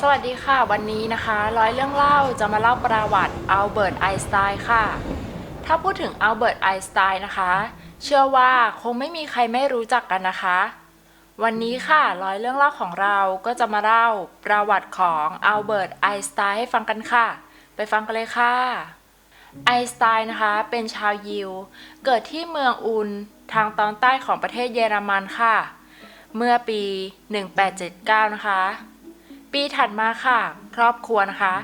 สวัสดีค่ะ วันนี้นะคะ ร้อยเรื่องเล่าจะมาเล่าประวัติอัลเบิร์ตไอน์สไตน์ค่ะ ถ้าพูดถึงอัลเบิร์ตไอน์สไตน์นะคะ เชื่อว่าคงไม่มีใครไม่รู้จักกันนะคะ วันนี้ค่ะ ร้อยเรื่องเล่าของเราก็จะมาเล่าประวัติของอัลเบิร์ตไอน์สไตน์ให้ฟังกันค่ะ ไปฟังกันเลยค่ะไอน์สไตน์นะคะเป็นชาวยิว เกิดที่เมืองอุลทางตอนใต้ของประเทศเยอรมันค่ะ เมื่อปี 1879 นะคะ ปีถัดมาค่ะ ครอบครัวนะคะ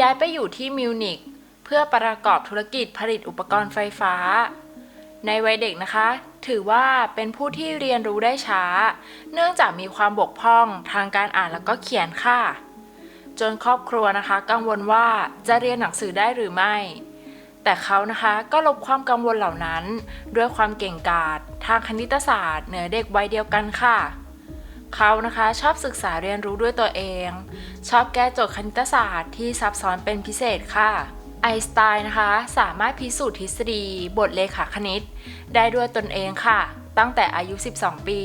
ย้ายไปอยู่ที่มิวนิกเพื่อประกอบธุรกิจผลิตอุปกรณ์ไฟฟ้า ในวัยเด็กนะคะ ถือว่าเป็นผู้ที่เรียนรู้ได้ช้า เนื่องจากมีความบกพร่องทางการอ่านแล้วก็เขียนค่ะ จนครอบครัวนะคะ กังวลว่าจะเรียนหนังสือได้หรือไม่ แต่เขานะคะก็ลบความกังวลเหล่านั้น ด้วยความเก่งกาจทางคณิตศาสตร์เหนือเด็กวัยเดียวกันค่ะ เขานะคะชอบศึกษาเรียนรู้ด้วยตัวเอง ชอบแก้โจทย์คณิตศาสตร์ที่ซับซ้อนเป็นพิเศษค่ะไอน์สไตน์นะคะสามารถพิสูจน์ทฤษฎี บทเลขาคณิต ได้ด้วยตนเองค่ะ ตั้งแต่อายุ 12 ปี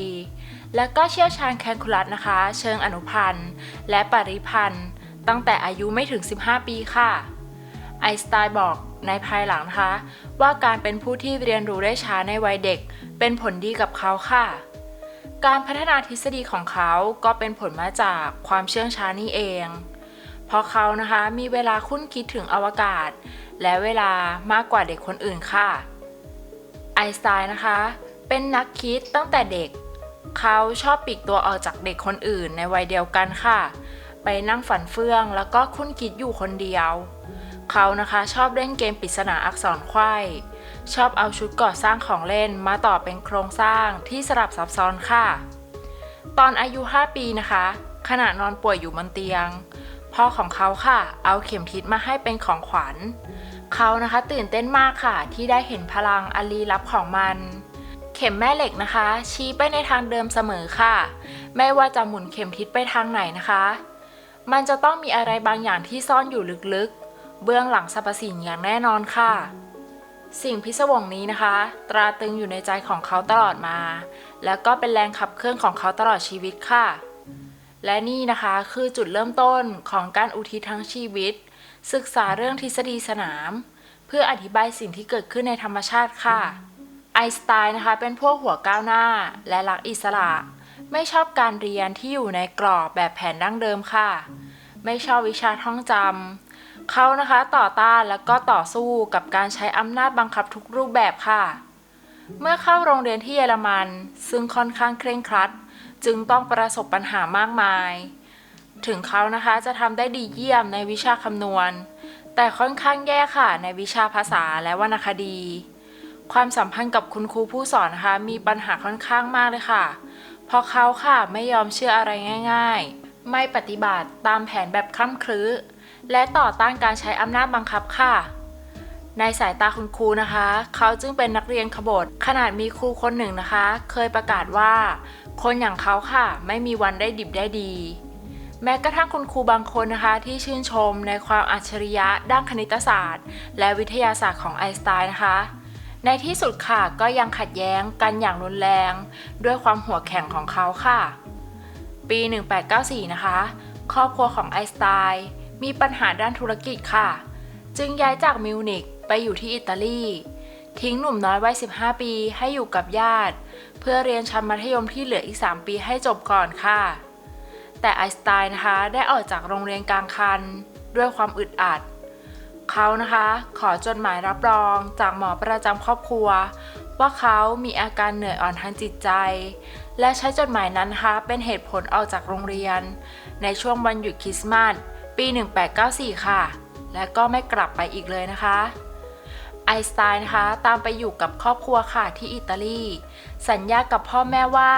และก็เชี่ยวชาญแคลคูลัสนะคะ เชิงอนุพันธ์ และปริพันธ์ ตั้งแต่อายุไม่ถึง 15 ปีค่ะ ไอน์สไตน์บอกในภายหลังนะคะ ว่าการเป็นผู้ที่เรียนรู้ได้ช้าในวัยเด็ก เป็นผลดีกับเขาค่ะ การพัฒนาทฤษฎีของเขาก็เป็นผลมาจากความเชื่องช้านี่เอง เพราะเขานะคะมีเวลาคุ้นคิดถึงอวกาศ และเวลามากกว่าเด็กคนอื่นค่ะ ไอสไตน์นะคะ เป็นนักคิดตั้งแต่เด็ก เขาชอบปีกตัวออกจากเด็กคนอื่นในวัยเดียวกันค่ะ ไปนั่งฝันเฟื่องแล้วก็คุ้นคิดอยู่คนเดียว เขานะคะชอบเล่นเกมปริศนาอักษรไขว้ชอบเอาชุดก่อสร้างของเล่นมาต่อเป็นโครงสร้างที่สลับซับซ้อนค่ะ ตอนอายุ 5 ปีนะคะ ขณะนอนป่วยอยู่บนเตียง พ่อของเขาค่ะ เอาเข็มทิศมาให้เป็นของขวัญ เขานะคะตื่นเต้นมากค่ะ ที่ได้เห็นพลังอันลี้ลับของมัน เข็มแม่เหล็กนะคะ ชี้ไปในทางเดิมเสมอค่ะ ไม่ว่าจะหมุนเข็มทิศไปทางไหนนะคะ มันจะต้องมีอะไรบางอย่างที่ซ่อนอยู่ลึกๆ เบื้องหลังสรรพสิ่งอย่างแน่นอนค่ะ สิ่งพิศวงนี้นะคะ ตราตรึงอยู่ในใจของเขาตลอดมา แล้วก็เป็นแรงขับเคลื่อนของเขาตลอดชีวิตค่ะ และนี่นะคะคือจุดเริ่มต้นของการอุทิศทั้งชีวิต ศึกษาเรื่องทฤษฎีสนาม เพื่ออธิบายสิ่งที่เกิดขึ้นในธรรมชาติค่ะไอสไตน์นะคะเป็นพวกหัวก้าวหน้าและรักอิสระ ไม่ชอบการเรียนที่อยู่ในกรอบแบบแผนดั้งเดิมค่ะ ไม่ชอบวิชาท่องจำ เขานะคะต่อต้านแล้วก็ต่อสู้กับการใช้อำนาจบังคับทุกรูปแบบค่ะ เมื่อเข้าโรงเรียนที่เยอรมัน ซึ่งค่อนข้างเคร่งครัด จึงต้องประสบปัญหามากมาย ถึงเขานะคะจะทำได้ดีเยี่ยมในวิชาคำนวณ แต่ค่อนข้างแย่ค่ะในวิชาภาษาและวรรณคดี ความสัมพันธ์กับคุณครูผู้สอนนะคะมีปัญหาค่อนข้างมากเลยค่ะ เพราะเขาค่ะไม่ยอมเชื่ออะไรง่าย ๆ ไม่ปฏิบัติตามแผนแบบคล่ำครื้ และต่อต้านการใช้อำนาจบังคับค่ะ ในสายตาคุณครูนะคะ เขาจึงเป็นนักเรียนขบฏขนาดมีครูคนหนึ่งนะคะ เคยประกาศว่า คนอย่างเขาค่ะ ไม่มีวันได้ดิบได้ดี แม้กระทั่งคุณครูบางคนนะคะ ที่ชื่นชมในความอัจฉริยะด้านคณิตศาสตร์ และวิทยาศาสตร์ของไอน์สไตน์นะคะในที่สุดค่ะก็ยังขัดแย้งกันอย่างรุนแรง ด้วยความหัวแข็งของเขาค่ะ ปี 1894 นะคะ ครอบครัวของไอน์สไตน์ มีปัญหาด้านธุรกิจค่ะ จึงย้ายจากมิวนิกไปอยู่ที่อิตาลี ทิ้งหนุ่มน้อยวัย 15 ปีให้อยู่กับญาติ เพื่อเรียนชั้นมัธยมที่เหลืออีก 3 ปีให้จบก่อนค่ะ แต่ไอสไตน์นะคะได้ออกจากโรงเรียนกลางคัน ด้วยความอึดอัด เขานะคะขอจดหมายรับรองจากหมอประจำครอบครัว ว่าเขามีอาการเหนื่อยอ่อนทางจิตใจ และใช้จดหมายนั้นนะคะเป็นเหตุผลออกจากโรงเรียน ในช่วงวันหยุดคริสต์มาส ปี 1894 ค่ะ และก็ไม่กลับไปอีกเลยนะคะ ไอสไตน์นะคะตามไปอยู่กับครอบครัวค่ะที่อิตาลี สัญญากับพ่อแม่ว่า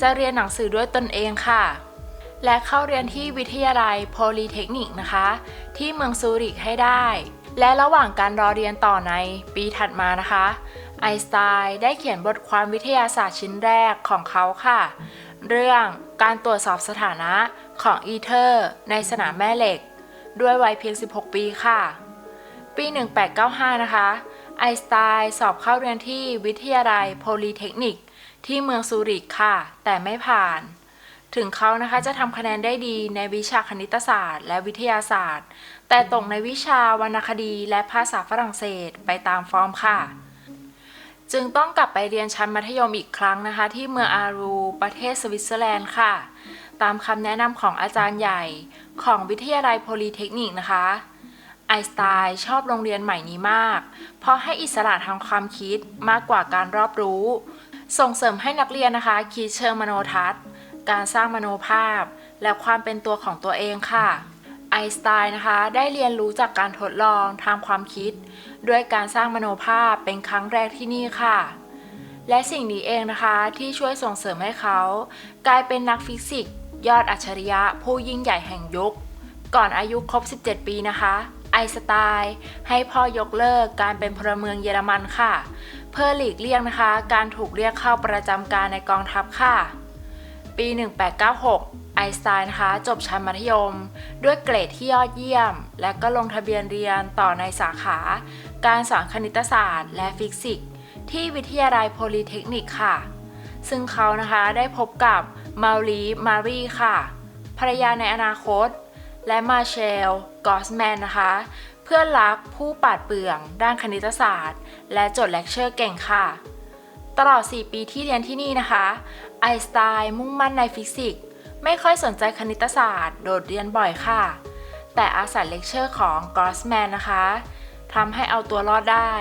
จะเรียนหนังสือด้วยตนเองค่ะ และเข้าเรียนที่วิทยาลัยโพลีเทคนิคนะคะ ที่เมืองซูริกให้ได้ และระหว่างการรอเรียนต่อในปีถัดมานะคะ ไอสไตน์ได้เขียนบทความวิทยาศาสตร์ชิ้นแรกของเขาค่ะ เรื่องการตรวจสอบสถานะ ของอีเทอร์ ในสนามแม่เหล็ก ด้วยวัยเพียง 16 ปีค่ะ ปี 1895 นะคะ ไอน์สไตน์สอบเข้าเรียนที่วิทยาลัยโพลีเทคนิคที่เมืองซูริกค่ะ แต่ไม่ผ่าน ถึงเขานะคะจะทำคะแนนได้ดีในวิชาคณิตศาสตร์ และวิทยาศาสตร์ แต่ตกในวิชาวรรณคดีและภาษาฝรั่งเศสไปตามฟอร์มค่ะจึงต้องกลับไปเรียนชั้นมัธยมอีกครั้งนะคะ ที่เมืองอารูประเทศสวิตเซอร์แลนด์ค่ะ ตามคำแนะนำของอาจารย์ใหญ่ของวิทยาลัยโพลีเทคนิคนะคะ ไอสไตน์ชอบโรงเรียนใหม่นี้มาก เพราะให้อิสระทางความคิดมากกว่าการรอบรู้ ส่งเสริมให้นักเรียนนะคะ คิดเชิงมโนทัศน์ การสร้างมโนภาพ และความเป็นตัวของตัวเองค่ะไอสไตน์นะคะได้เรียนรู้จากการทดลองทางความคิด ด้วยการสร้างมโนภาพเป็นครั้งแรกที่นี่ค่ะ และสิ่งนี้เองนะคะที่ช่วยส่งเสริมให้เขา กลายเป็นนักฟิสิกส์ ยอดอัจฉริยะผู้ยิ่งใหญ่แห่งยุค ก่อนอายุครบ 17 ปีนะคะ ไอสไตน์ให้พ่อยกเลิกการเป็นพลเมืองเยอรมันค่ะ เพื่อหลีกเลี่ยงนะคะ การถูกเรียกเข้าประจำการในกองทัพค่ะ ปี 1896 ไอสไตน์นะคะ จบชั้นมัธยม ด้วยเกรดที่ยอดเยี่ยม และก็ลงทะเบียนเรียนต่อในสาขา การสอนคณิตศาสตร์และฟิสิกส์ที่วิทยาลัยโพลีเทคนิคค่ะ ซึ่งเขานะคะได้พบกับมารีมารีค่ะ ภรรยาในอนาคต และมาเชล กอสแมนนะคะ เพื่อนรักผู้ปาดเปรื่องด้านคณิตศาสตร์ และจดเลคเชอร์เก่งค่ะ ตลอด 4 ปีที่เรียนที่นี่นะคะ ไอสไตน์มุ่งมั่นในฟิสิกส์ ไม่ค่อยสนใจคณิตศาสตร์ โดดเรียนบ่อยค่ะ แต่อาศัยเลคเชอร์ของกอสแมนนะคะทำให้เอาตัวรอดได้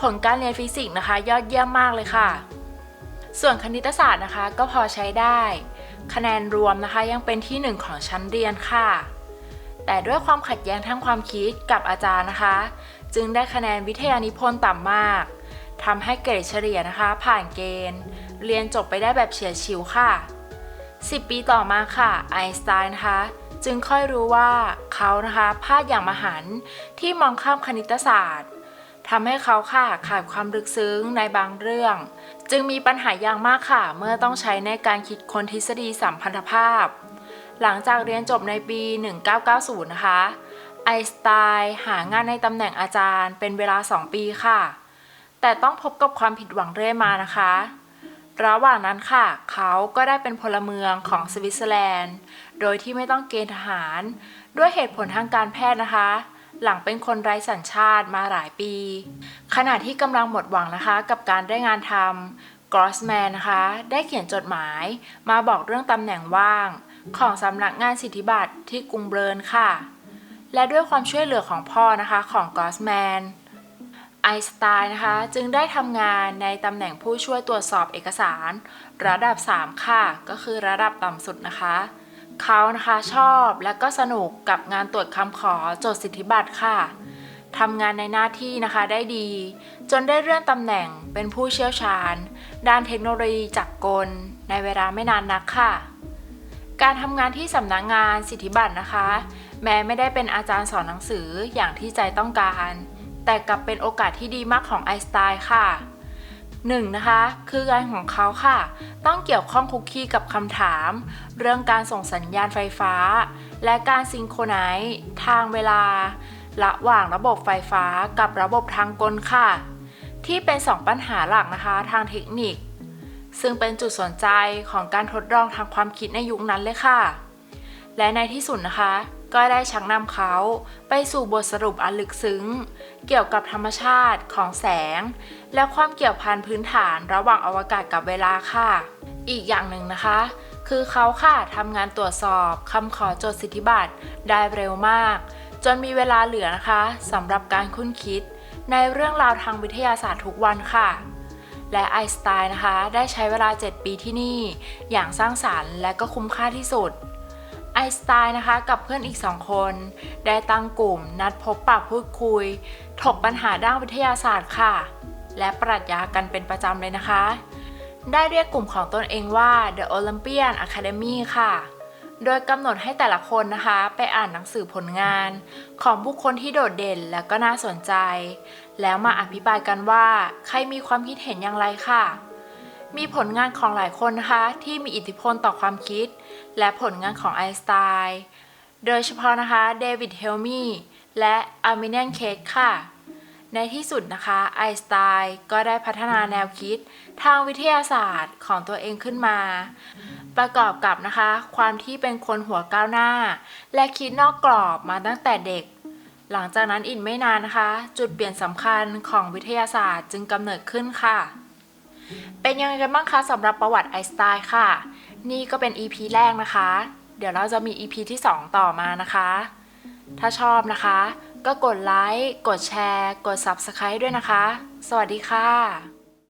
ผลการเรียนฟิสิกส์นะคะ ยอดเยี่ยมมากเลยค่ะ ส่วนคณิตศาสตร์นะคะก็พอใช้ได้ คะแนนรวมนะคะยังเป็นที่หนึ่งของชั้นเรียนค่ะ แต่ด้วยความขัดแย้งทางความคิดกับอาจารย์นะคะ จึงได้คะแนนวิทยานิพนธ์ต่ำมากทำให้เกรดเฉลี่ยนะคะ ผ่านเกณฑ์ เรียนจบไปได้แบบเฉียดฉิวค่ะ 10 ปีต่อมาค่ะไอน์สไตน์นะคะ จึงค่อยรู้ว่าเขานะคะพลาดอย่างมหันที่มองข้ามคณิตศาสตร์ ทำให้เขาค่ะขาดความลึกซึ้งในบางเรื่อง จึงมีปัญหาอย่างมากค่ะ เมื่อต้องใช้ในการคิดค้นทฤษฎีสัมพันธภาพ หลังจากเรียนจบในปี 1990 นะคะไอสไตน์หางานในตำแหน่งอาจารย์เป็นเวลา 2 ปีค่ะ แต่ต้องพบกับความผิดหวังเรื่อยมานะคะ ระหว่างนั้นค่ะ เขาก็ได้เป็นพลเมืองของสวิตเซอร์แลนด์ โดยที่ไม่ต้องเกณฑ์ทหาร ด้วยเหตุผลทางการแพทย์นะคะ หลังเป็นคนไร้สัญชาติมาหลายปี ขณะที่กำลังหมดหวังนะคะ กับการได้งานทำกรอสแมนนะคะ ได้เขียนจดหมาย มาบอกเรื่องตำแหน่งว่าง ของสำนักงานสิทธิบัตรที่กรุงเบิร์นค่ะ และด้วยความช่วยเหลือของพ่อนะคะของกรอสแมนไอสไตน์นะคะ จึงได้ทำงานในตำแหน่งผู้ช่วยตรวจสอบเอกสาร ระดับ 3 ค่ะ ก็คือระดับต่ำสุดนะคะ เขานะคะชอบและก็สนุกกับงานตรวจคำขอจดสิทธิบัตรค่ะทำงานในหน้าที่นะคะได้ดี จนได้เลื่อนตำแหน่งเป็นผู้เชี่ยวชาญ ด้านเทคโนโลยีจักรกล ในเวลาไม่นานนักค่ะ การทำงานที่สำนักงงานสิทธิบัตรนะคะ แม้ไม่ได้เป็นอาจารย์สอนหนังสืออย่างที่ใจต้องการ แต่กลับเป็นโอกาสที่ดีมากของไอสไตน์ค่ะ หนึ่งนะคะ คืองานของเขาค่ะ ต้องเกี่ยวข้องคุกคีกับคำถาม เรื่องการส่งสัญญาณไฟฟ้า และการซิงโครไนซ์ทางเวลา ระหว่างระบบไฟฟ้ากับระบบทางกลค่ะ ที่เป็นสองปัญหาหลักนะคะทางเทคนิค ซึ่งเป็นจุดสนใจของการทดลองทางความคิดในยุคนั้นเลยค่ะ และในที่สุดนะคะ ก็ได้ชักนำเขาไปสู่บทสรุปอันลึกซึ้ง เกี่ยวกับธรรมชาติของแสง และความเกี่ยวพันพื้นฐานระหว่างอวกาศกับเวลาค่ะ อีกอย่างหนึ่งนะคะ คือเขาค่ะทำงานตรวจสอบคำขอจดสิทธิบัตรได้เร็วมาก จนมีเวลาเหลือนะคะสำหรับการคุ้นคิด ในเรื่องราวทางวิทยาศาสตร์ทุกวันค่ะและไอน์สไตน์นะคะ ได้ใช้เวลา 7 ปีที่นี่ อย่างสร้างสารรค์และก็คุ้มค่าที่สุด สไตน์นะคะ กับเพื่อนอีกสองคน ได้ตั้งกลุ่ม นัดพบปะพูดคุย ถกปัญหาด้านวิทยาศาสตร์ค่ะ และปรัชญากันเป็นประจำเลยนะคะ ได้เรียกกลุ่มของตนเองว่า The Olympian Academy ค่ะ โดยกำหนดให้แต่ละคนนะคะ ไปอ่านหนังสือผลงาน ของบุคคลที่โดดเด่นและก็น่าสนใจ แล้วมาอภิปรายกันว่า ใครมีความคิดเห็นอย่างไรค่ะ มีผลงานของหลายคนนะคะที่มีอิทธิพลต่อความคิด และผลงานของไอน์สไตน์โดยเฉพาะนะคะเดวิดเฮลมีและอาร์มิเนียนเคกค่ะ ในที่สุดนะคะไอน์สไตน์ก็ได้พัฒนาแนวคิดทางวิทยาศาสตร์ของตัวเองขึ้นมา ประกอบกับนะคะ ความที่เป็นคนหัวก้าวหน้า และคิดนอกกรอบมาตั้งแต่เด็กหลังจากนั้นอีกไม่นานนะคะ จุดเปลี่ยนสำคัญของวิทยาศาสตร์จึงกำเนิดขึ้นค่ะ เป็นยังไงกันบ้างคะสำหรับประวัติไอสไตล์ค่ะ นี่ก็เป็น EP แรกนะคะ เดี๋ยวเราจะมี EP ที่ 2 ต่อมานะคะ ถ้าชอบนะคะ ก็กดไลค์ กดแชร์ กด Subscribe ด้วยนะคะ สวัสดีค่ะ